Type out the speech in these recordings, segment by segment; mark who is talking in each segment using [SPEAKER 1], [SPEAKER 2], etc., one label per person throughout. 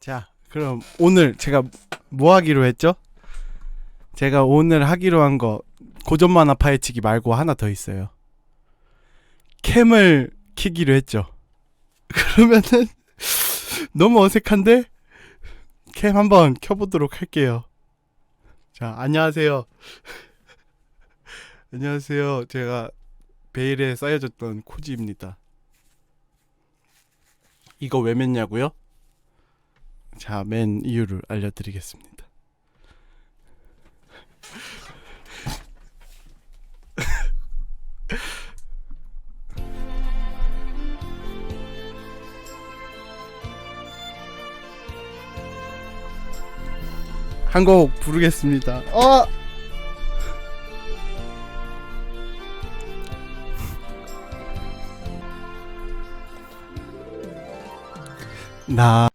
[SPEAKER 1] 자, 그럼 오늘 제가 뭐 하기로 했죠? 제가 오늘 하기로 한 거 고전 만화 파헤치기 말고 하나 더 있어요. 캠을 키기로 했죠. 그러면은 너무 어색한데 캠 한번 켜보도록 할게요. 자, 안녕하세요. 안녕하세요. 제가 베일에 쌓여졌던 코지입니다. 이거 왜 맸냐고요? 자, 맨 이유를 알려드리겠습니다. 한 곡 부르겠습니다. 어! 나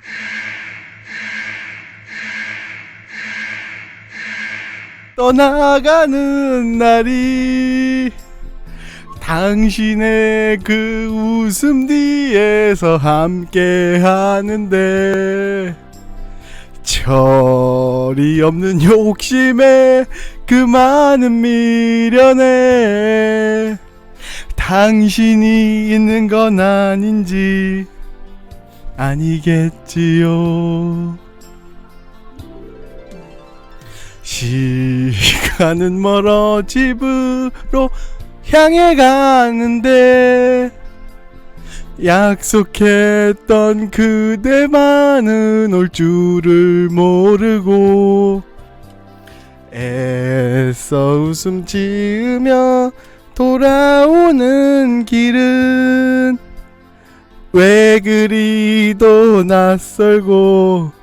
[SPEAKER 1] 떠나가는 날이 당신의 그 웃음 뒤에서 함께 하는데 철이 없는 욕심에 그 많은 미련에 당신이 있는 건 아닌지 아니겠지요. 시간은 멀어 집으로 향해 가는데 약속했던 그대만은 올 줄을 모르고 애써 웃음 지으며 돌아오는 길은 왜 그리도 낯설고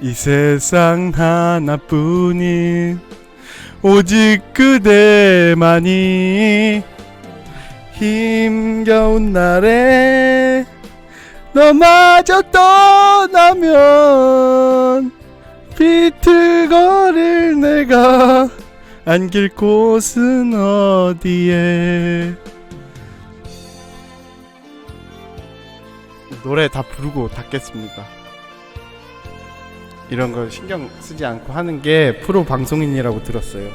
[SPEAKER 1] 이 세상 하나뿐인 오직 그대만이 힘겨운 날에 너마저 떠나면 비틀거릴 내가 안길 곳은 어디에 노래 다 부르고 닫겠습니다. 이런 걸 신경 쓰지 않고 하는 게 프로 방송인이라고 들었어요.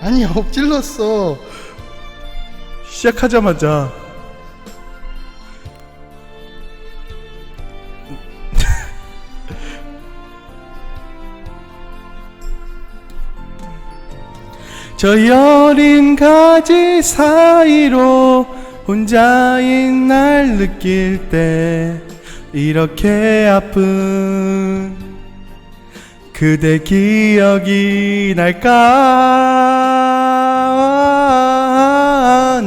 [SPEAKER 1] 아니 엎질렀어. 시작하자마자 저 여린 가지 사이로 혼자인 날 느낄 때 이렇게 아픈 그대 기억이 날까?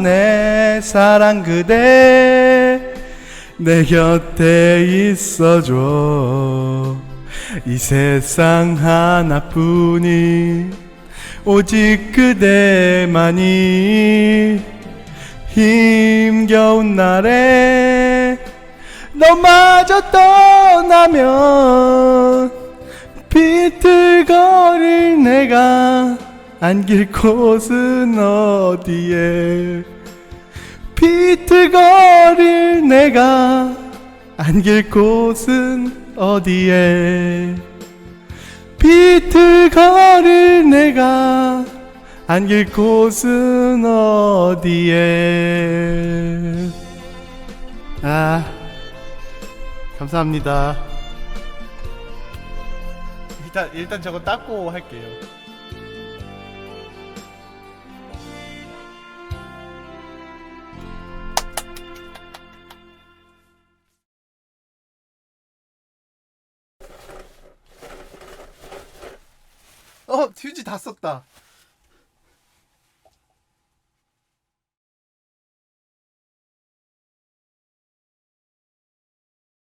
[SPEAKER 1] 내 사랑 그대 내 곁에 있어줘. 이 세상 하나뿐인 오직 그대만이 힘겨운 날에 너마저 떠나면 비틀거릴 내가 안길 곳은 어디에? 비틀거릴 내가 안길 곳은 어디에? 비틀거릴 내가 안길 곳은 어디에? 아 감사합니다. 일단 일단 저거 닦고 할게요. 어 휴지 다 썼다